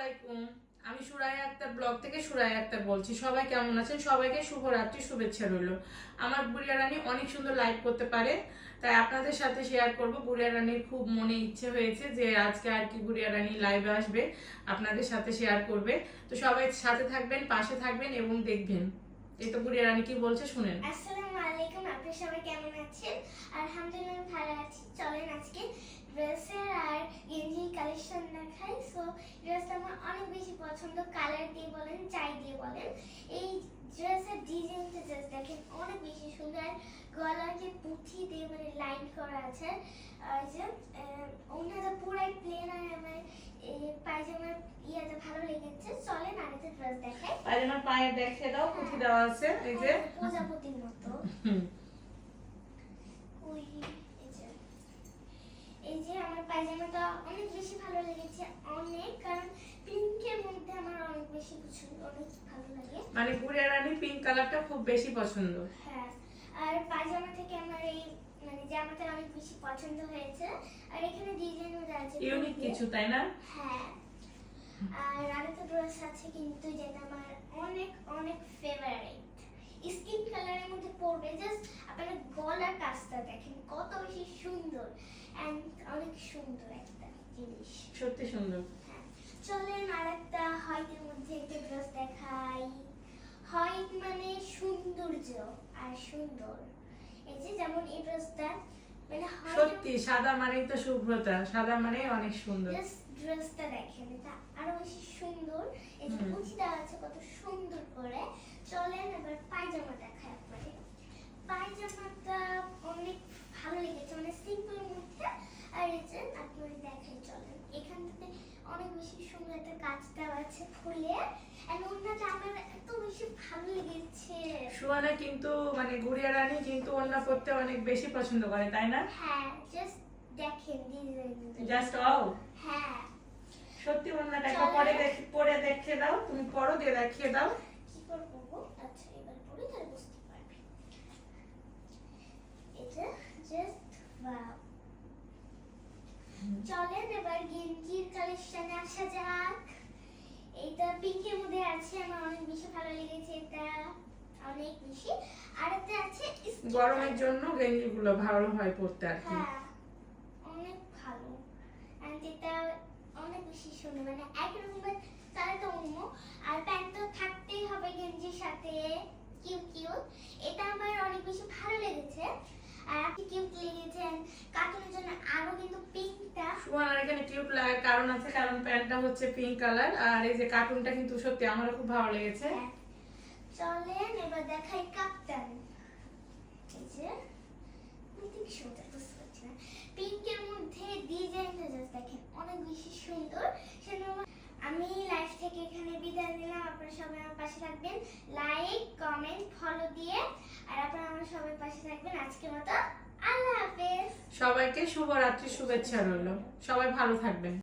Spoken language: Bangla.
আলাইকুম আমি সুরায়া আক্তার ব্লগ থেকে সুরায়া আক্তার বলছি। সবাই কেমন আছেন? সবাইকে শুভরাত্রি, শুভেচ্ছা রইল। আমার বুড়িয়া রানী অনেক সুন্দর লাইভ করতে পারে, তাই আপনাদের সাথে শেয়ার করব। বুড়িয়া রানীর খুব মনে ইচ্ছে হয়েছে যে আজকে আর কি বুড়িয়া রানী লাইভে আসবে, আপনাদের সাথে শেয়ার করবে। তো সবাই সাথে থাকবেন, পাশে থাকবেন এবং দেখবেন। এই তো বুড়িয়া রানী কি বলছে শুনেন। আসসালামু আলাইকুম, আপনারা সবাই কেমন আছেন? আলহামদুলিল্লাহ, ভালো আছি চলেন আজকে ড্রেসের আর গেঞ্জির কালেকশন দেখাই সো ড্রেসটা আমার অনেক বেশি পছন্দ। কালার দিয়ে বলেন চাই দিয়ে বলেন। এই ড্রেসের ডিজাইনটা জাস্ট দেখেন অনেক বেশি সুন্দর। গলার যে পুঁথি দিয়ে মানে লাইন করা আছে আর যে ওনাটা পুরাই প্লেন আর আমার পায়জামার ইয়েটা ভালো লেগেছে। চলেন আরেকটা ড্রেস দেখাই। পায়জামার পায়ে দেখে দাও পুঁথি দেওয়া আছে এই যে। প্রজাপতির মতো হুম ওই এই যে এই যে আমার পায়জামাটা অনেক বেশি ভালো লেগেছে অনেক কারণ পিঙ্কের মধ্যে আমার অনেক বেশি পছন্দ অনেক ভালো লাগে। মানে বুড়িয়া রানী পিঙ্ক কালারটা খুব বেশি পছন্দ। হ্যাঁ আর পায়জামা থেকে আমার এই মানে জামাটা অনেক বেশি পছন্দ হয়েছে আর এখানে ডিজাইনও আছে ইউনিক কিছু তাই না? হ্যাঁ আর আরেকটা ড্রেস আছে কিন্তু যেটা আমার অনেক অনেক ফেভারিট স্কিন কালারের মধ্যে পড়বে জাস্ট আপনার গলার কাজটা দেখেন কত বেশি সুন্দর অ্যান্ড অনেক সুন্দর একটা জিনিস। সত্যি সুন্দর। হ্যাঁ চলেন আরেকটা হোয়াইটের মধ্যে একটা ড্রেস দেখাই। হোয়াইট মানে সৌন্দর্য আর সুন্দর। এই যে যেমন এই ড্রেসটা মানে সত্যি সাদা মানেই তো শুভ্রতা সাদা মানে অনেক সুন্দর। ড্রেসটা দেখেন এটা আরও বেশি সুন্দর। এই যে। কুচি দেওয়া আছে কত সুন্দর করে। চলেন এবার পায়জামা দেখায় আপনাদের। পায়জামাটা অনেক ভালো লেগেছে মানে সিম্পলের মধ্যে আর এই যে আপনাদের দেখাই চলেন। এখান থেকে অনেক বেশি সুন্দর একটা কাজ দেওয়া আছে ফুলে। আর ওনাটা আমার এত বেশি ভালো লেগেছে। সুয়ানা কিন্তু মানে গুড়িয়া রানী কিন্তু অন্য পড়তে অনেক বেশি পছন্দ করে তাই না? হ্যাঁ জাস্ট দেখেন ডিজাইন জাস্ট হ্যাঁ। সত্যি পরে দেখে পরে দেখিয়ে দাও তুমি পরও দিয়ে দেখিয়ে দাও। কি করব আচ্ছা এবার পরে তাহলে বুঝতে পারবে। এটা জাস্ট ওয়াও চলেন এবার গেঞ্জির কালেকশনে আসা যাক। এইটা পিঙ্কের মধ্যে আছে আমার অনেক বেশি ভালো লেগেছে এটা। অনেক বেশি। আর একটা আছে গরমের জন্য গেঞ্জি গুলো ভালো হয় পড়তে আর কি হ্যাঁ অনেক ভালো অ্যান্ড এটা বেশি সুন্দর মানে একরকমের কালারটা অন্য। আর প্যান্ট তো থাকতেই হবে গেঞ্জির সাথে। কিউট কিউট এটা আমার অনেক বেশি ভালো লেগেছে। আর আপনি কিউট লেগেছে কার্টুনের জন্য আরও কিন্তু পিঙ্কটা। সুয়ানার এখানে কিউট লাগার কারণ আছে কারণ প্যান্টটা হচ্ছে পিঙ্ক কালার আর এই যে কার্টুনটা কিন্তু সত্যি আমারও খুব ভালো লেগেছে। চলেন এবার দেখাই কাপ্তান। এই যে আমি ঠিক সুন্দর বুঝতে পারছি না পিঙ্কের মধ্যে ডিজাইনটা জাস্ট দেখেন, অনেক বেশি সুন্দর। সেজন্য আমি লাইফ থেকে এখানে বিদায় নিলাম। আপনারা সবাই আমার পাশে থাকবেন। লাইক কমেন্ট ফলো দিয়ে। আর আপনারা আমার সবাই পাশে থাকবেন। আজকে মতো আল্লাহ হাফেজ। সবাইকে শুভরাত্রি, শুভেচ্ছা রইল। সবাই ভালো থাকবেন।